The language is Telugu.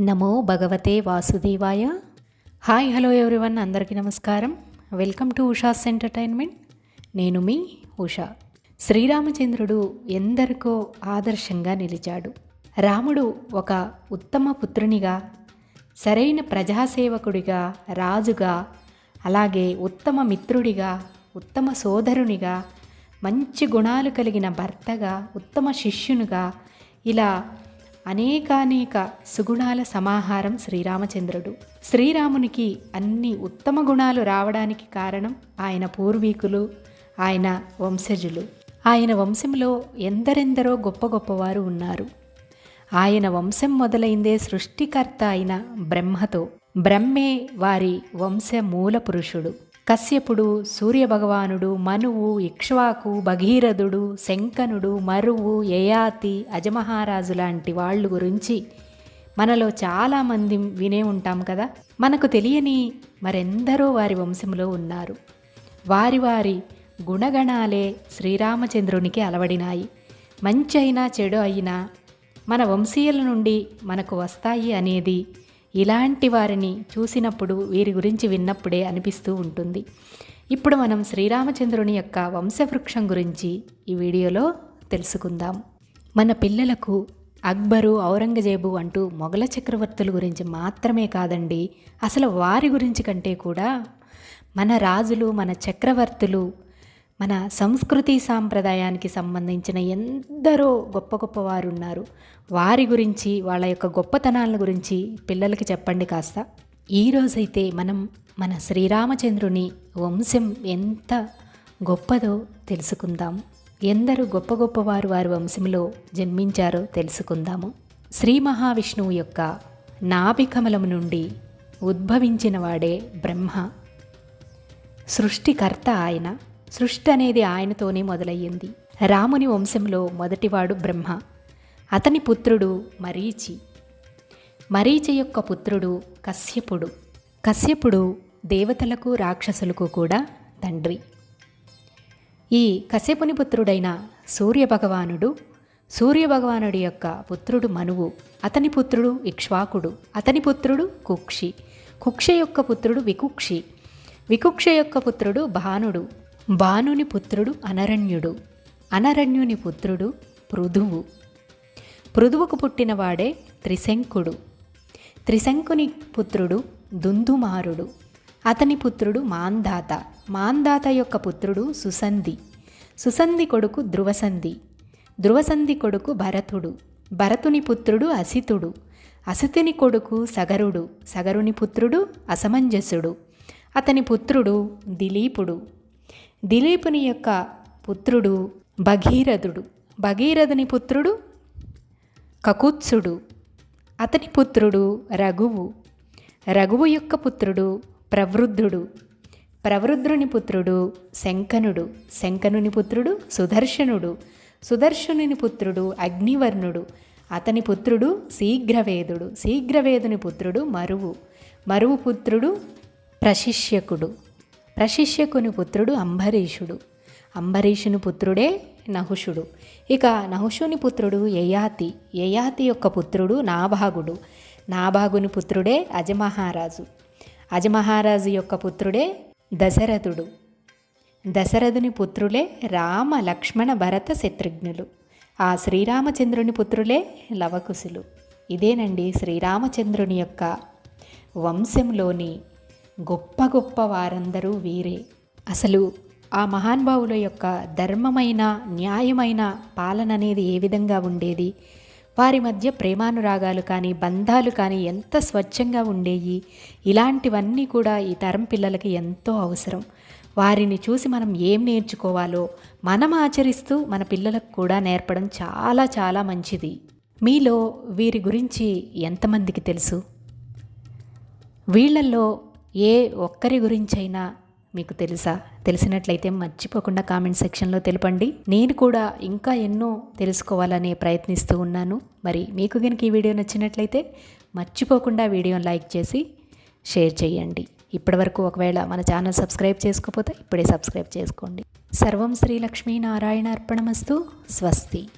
నమో భగవతే వాసుదేవాయ. హాయ్ హలో ఎవ్రీవన్ అందరికీ నమస్కారం. Welcome to Usha's entertainment. నేను మీ ఉషా. శ్రీరామచంద్రుడు ఎందరికో ఆదర్శంగా నిలిచాడు. రాముడు ఒక ఉత్తమ పుత్రునిగా సరైన ప్రజాసేవకుడిగా రాజుగా అలాగే ఉత్తమ మిత్రుడిగా ఉత్తమ సోదరునిగా మంచి గుణాలు కలిగిన భర్తగా ఉత్తమ శిష్యునిగా ఇలా అనేకానేక సుగుణాల సమాహారం శ్రీరామచంద్రుడు. శ్రీరామునికి అన్ని ఉత్తమ గుణాలు రావడానికి కారణం ఆయన పూర్వీకులు ఆయన వంశజులు. ఆయన వంశంలో ఎందరెందరో గొప్ప గొప్పవారు ఉన్నారు. ఆయన వంశం మొదలైందే సృష్టికర్త అయిన బ్రహ్మతో. బ్రహ్మే వారి వంశ మూల పురుషుడు కశ్యపుడు సూర్యభగవానుడు మనువు ఇక్ష్వాకు భగీరథుడు శంకనుడు మరువు యయాతి అజమహారాజు లాంటి వాళ్ళు గురించి మనలో చాలామంది వినే ఉంటాం కదా. మనకు తెలియని మరెందరో వారి వంశంలో ఉన్నారు. వారి వారి గుణగణాలే శ్రీరామచంద్రునికి అలవడినాయి. మంచి అయినా చెడు అయినా మన వంశీయుల నుండి మనకు వస్తాయి అనేది ఇలాంటి వారిని చూసినప్పుడు వీరి గురించి విన్నప్పుడే అనిపిస్తూ ఉంటుంది. ఇప్పుడు మనం శ్రీరామచంద్రుని యొక్క వంశవృక్షం గురించి ఈ వీడియోలో తెలుసుకుందాం. మన పిల్లలకు అక్బరు ఔరంగజేబు అంటూ మొఘల చక్రవర్తుల గురించి మాత్రమే కాదండి అసలు వారి గురించి కంటే కూడా మన రాజులు మన చక్రవర్తులు మన సంస్కృతి సాంప్రదాయానికి సంబంధించిన ఎందరో గొప్ప గొప్ప వారు ఉన్నారు. వారి గురించి వాళ్ళ యొక్క గొప్పతనాల గురించి పిల్లలకి చెప్పండి కాస్త. ఈరోజైతే మనం మన శ్రీరామచంద్రుని వంశం ఎంత గొప్పదో తెలుసుకుందాం. ఎందరు గొప్ప గొప్పవారు వారి వంశంలో జన్మించారో తెలుసుకుందాము. శ్రీ మహావిష్ణువు యొక్క నాభికమలము నుండి ఉద్భవించిన వాడే బ్రహ్మ. సృష్టికర్త ఆయన. సృష్టి అనేది ఆయనతోనే మొదలయ్యింది. రాముని వంశంలో మొదటివాడు బ్రహ్మ అతని పుత్రుడు మరీచి. మరీచి యొక్క పుత్రుడు కశ్యపుడు. కశ్యపుడు దేవతలకు రాక్షసులకు కూడా తండ్రి. ఈ కశ్యపుని పుత్రుడైన సూర్యభగవానుడు సూర్యభగవానుడి యొక్క పుత్రుడు మనువు అతని పుత్రుడు ఇక్ష్వాకుడు అతని పుత్రుడు కుక్షి. కుక్ష యొక్క పుత్రుడు వికుక్షి. వికుక్ష యొక్క పుత్రుడు భానుడు. భానుని పుత్రుడు అనరణ్యుడు. అనరణ్యుని పుత్రుడు పృథువు. పృథువుకు పుట్టినవాడే త్రిశంకుడు. త్రిశంకుని పుత్రుడు దుందుమారుడు. అతని పుత్రుడు మాందాత. మాందాత యొక్క పుత్రుడు సుసంధి. సుసంధి కొడుకు ధ్రువసంధి. ధ్రువసంధి కొడుకు భరతుడు. భరతుని పుత్రుడు అసితుడు. అసితుని కొడుకు సగరుడు. సగరుని పుత్రుడు అసమంజసుడు. అతని పుత్రుడు దిలీపుడు. దిలీపుని యొక్క పుత్రుడు భగీరథుడు. భగీరథుని పుత్రుడు కకుత్సుడు. అతని పుత్రుడు రఘువు. రఘువు యొక్క పుత్రుడు ప్రవృద్ధుడు. ప్రవృద్ధుని పుత్రుడు శంకనుడు శంకనుని పుత్రుడు సుదర్శనుడు. సుదర్శనుని పుత్రుడు అగ్నివర్ణుడు. అతని పుత్రుడు శీఘ్రవేదుడు. శీఘ్రవేదుని పుత్రుడు మరువు. మరువు పుత్రుడు ప్రశిష్యకుడు. ప్రశిష్యకుని పుత్రుడు అంబరీషుడు. అంబరీషుని పుత్రుడే నహుషుడు. ఇక నహుషుని పుత్రుడు యయాతి. యయాతి యొక్క పుత్రుడు నాభాగుడు. నాభాగుని పుత్రుడే అజమహారాజు. అజమహారాజు యొక్క పుత్రుడే దశరథుడు. దశరథుని పుత్రులే రామ లక్ష్మణ భరత శత్రుఘ్నులు. ఆ శ్రీరామచంద్రుని పుత్రులే లవకుశులు. ఇదేనండి శ్రీరామచంద్రుని యొక్క వంశంలోని గొప్ప గొప్ప వారందరూ వీరే. అసలు ఆ మహానుభావుల యొక్క ధర్మమైన న్యాయమైన పాలన అనేది ఏ విధంగా ఉండేది? వారి మధ్య ప్రేమానురాగాలు కానీ బంధాలు కానీ ఎంత స్వచ్ఛంగా ఉండేవి ఇలాంటివన్నీ కూడా ఈ తరం పిల్లలకి ఎంతో అవసరం. వారిని చూసి మనం ఏం నేర్చుకోవాలో మనం ఆచరిస్తూ మన పిల్లలకు కూడా నేర్పడం చాలా చాలా మంచిది. మీలో వీరి గురించి ఎంతమందికి తెలుసు? వీళ్ళల్లో ఏ ఒక్కరి గురించైనా మీకు తెలుసా? తెలిసినట్లయితే మర్చిపోకుండా కామెంట్ సెక్షన్లో తెలపండి. నేను కూడా ఇంకా ఎన్నో తెలుసుకోవాలని ప్రయత్నిస్తూ ఉన్నాను. మరి మీకు కనుక ఈ వీడియో నచ్చినట్లయితే మర్చిపోకుండా వీడియోని లైక్ చేసి షేర్ చేయండి. ఇప్పటివరకు ఒకవేళ మన ఛానల్ సబ్స్క్రైబ్ చేసుకోకపోతే ఇప్పుడే సబ్స్క్రైబ్ చేసుకోండి. సర్వం శ్రీ లక్ష్మీ నారాయణ అర్పణమస్తు స్వస్తి.